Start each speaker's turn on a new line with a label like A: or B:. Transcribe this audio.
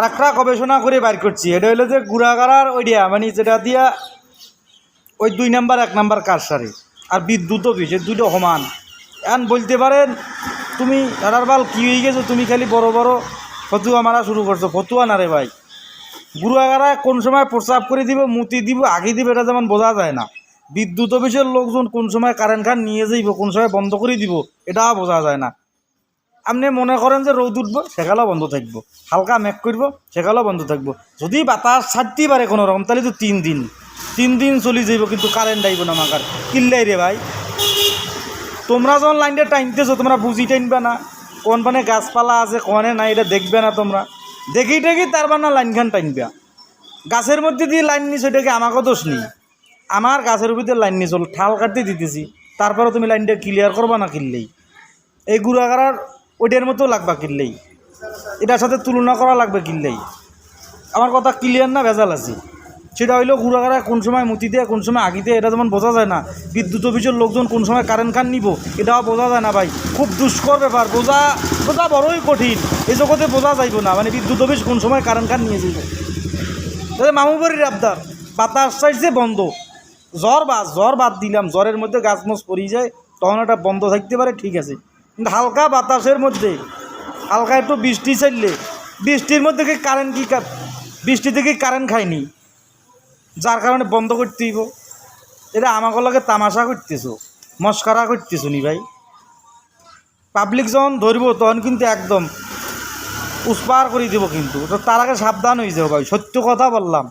A: আর একটা গবেষণা করে বাইর করছি। এটা হলো যে গুড়াগাড়ার ওইডিয়া মানে যেটা দিয়া ওই দুই নাম্বার, এক নাম্বার কারসারি আর বিদ্যুৎ অফিস, এই দুটো সমান। এখন বলতে পারেন, তুমি এরার বাল কী হয়ে গেছো, তুমি খালি বড় বড় ফতুয়া মারা শুরু করছ। ফতুয়া না রে ভাই। গুড়াগাড়া কোন সময় প্রস্রাব করে দিব, মুতি দিব, আগে দিব, এটা যেমন বোঝা যায় না। বিদ্যুৎ অফিসের লোকজন কোন সময় কারেন্ট খান নিয়ে যাইব, কোন সময় বন্ধ করে দিব, এটাও বোঝা যায় না। আপনি মনে করেন যে রোদ উঠবো সেখানেও বন্ধ থাকব। হালকা মেঘ করব সেখানেও বন্ধ থাকব। যদি বাতাস ছাড়তেই পারে কোনো রকম, তাহলে তো তিন দিন। তিন দিন চলে যাইব, কিন্তু কারেন্ট আইব না আমাকার কিল্লাই রে ভাই। তোমরা যখন লাইনটা টাইনতেছো তোমরা বুঝি টাইনবে না। কোন পানে গাছপালা আছে, কোনে নাই, এটা দেখবে না তোমরা। দেখি দেখি তার মানে লাইনখান টাইনবে গাছের মধ্যে দিয়ে লাইন নিছো, এটাকে আমাকেও দোষ নেই। আমার গাছের ভিতরে লাইন নিয়ে ঠাল কাটতে দিতেছি। তারপরে তুমি লাইনটা ক্লিয়ার করবা না কিনলেই এই গুড়াগাড়ার ওইটার মতো লাগবা কিনলেই। এটার সাথে তুলনা করা লাগবে কিনলেই। আমার কথা ক্লিয়ার না ভেজাল আছে? সেটা হইল গুড়াগাড়া কোন সময় মুতি দেয়, কোন সময় আগি দেয়, এটা যেমন বোঝা যায় না। বিদ্যুৎ অফিসের লোকজন কোন সময় কারেন্ট খান নিব, এটাও বোঝা যায় না ভাই। খুব দুষ্কর ব্যাপার, বোঝা বোঝা বড়ই কঠিন। এই জগতে বোঝা যাইব না মানে বিদ্যুৎ অফিস কোন সময় কারেন্ট খান নিয়ে যাইব। তাহলে মামুবাড়ির আবদার, বাতাস চাইছে বন্ধ। জ্বর বাদ জ্বর বাদ দিলাম, জ্বরের মধ্যে গাছ মছ পরি যায়, তখন এটা বন্ধ থাকতে পারে, ঠিক আছে। হালকা বাতাসের মধ্যে। হালকা একটু বৃষ্টি চাইলে বৃষ্টির মধ্যে কি কারেন্ট কি বৃষ্টি থেকে কারেন্ট খায়নি? যার কারণে বন্ধ করতে হইব। এটা আমাকে লগে তামাশা করতেছো। মস্কারা করতেছো নি ভাই। পাবলিক যখন ধরবো, তখন কিন্তু একদম উস্পার করে দিব কিন্তু। তো তার আগে সাবধান হয়ে যাও ভাই। সত্য কথা বললাম।